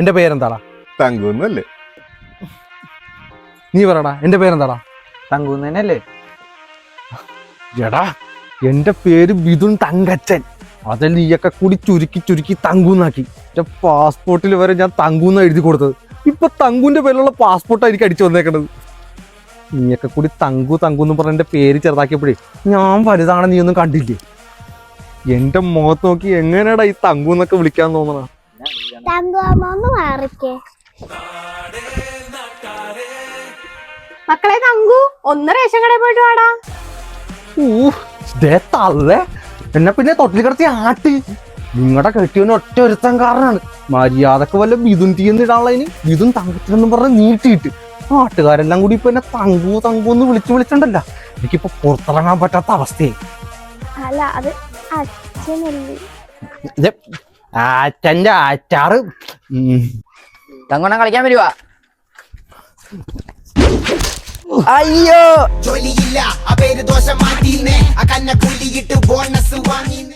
എന്റെ പേരെന്താടാ? തങ്കുന്നല്ലേ. നീ പറടാ എന്റെ പേരെന്താടാ? തങ്കൂന്നല്ലേ എടാ എന്റെ പേര് ബിദുൻ തങ്കച്ചൻ. അതിൽ നീയൊക്കെ കൂടി ചുരുക്കി ചുരുക്കി തങ്കൂന്നാക്കി. എന്റെ പാസ്പോർട്ടിൽ വരെ ഞാൻ തങ്കൂന്ന എഴുതി കൊടുത്തത്. ഇപ്പൊ തങ്കുന്റെ പേരിലുള്ള പാസ്പോർട്ടായിരിക്കും എനിക്ക് അടിച്ചു വന്നേക്കണത് നീയൊക്കെ കൂടി തങ്കു തങ്കു എന്ന് പറഞ്ഞ എന്റെ പേര് ചെറുതാക്കിയപ്പോഴേ ഞാൻ വലുതാണ് നീ ഒന്നും കണ്ടില്ലേ? എന്റെ മുഖത്ത് നോക്കി എങ്ങനെയാടാ ഈ തങ്കു എന്നൊക്കെ വിളിക്കാൻ തോന്നണ? തങ്കുവാമ ഒന്ന് മാറിക്കേ. മക്കളെ തങ്കു ഒന്ന് റേഷൻ കടയിൽ പോയിട്ട് വാടാ. തള്ളേ. എന്നെ പിന്നെ തൊട്ടിൽ കിടത്തി ആട്ടി. നിങ്ങളുടെ കെട്ടിയവന് ഒറ്റ ഒരുത്തൻ കാരണാണ്. മര്യാദയ്ക്ക് വല്ല ബിതുൻ തീയെന്ന് ഇടാനുള്ളതിന് ബിതുൻ തങ്കത്തിനെന്നും പറഞ്ഞ് നീട്ടിയിട്ട്. നാട്ടുകാരെല്ലാം കൂടി ഇപ്പൊ എന്നെ തങ്കു തങ്കു എന്ന് വിളിച്ചു വിളിച്ചിട്ടുണ്ടല്ല. എനിക്കിപ്പോ പുറത്തിറങ്ങാൻ പറ്റാത്ത അവസ്ഥയായി. അല്ല അത് അച്ഛനല്ലേ? ആറ്റന്റെ ആറ്റാറ്. തങ്ങണം തങ്കോണം കളിക്കാൻ വരുവാ. അയ്യോ. ജോലിയില്ല ആ പേര് ദോഷം മാറ്റിന്നേ ആ കന്ന പുള്ളിയിട്ട് ബോണസ് വാങ്ങിന്നേ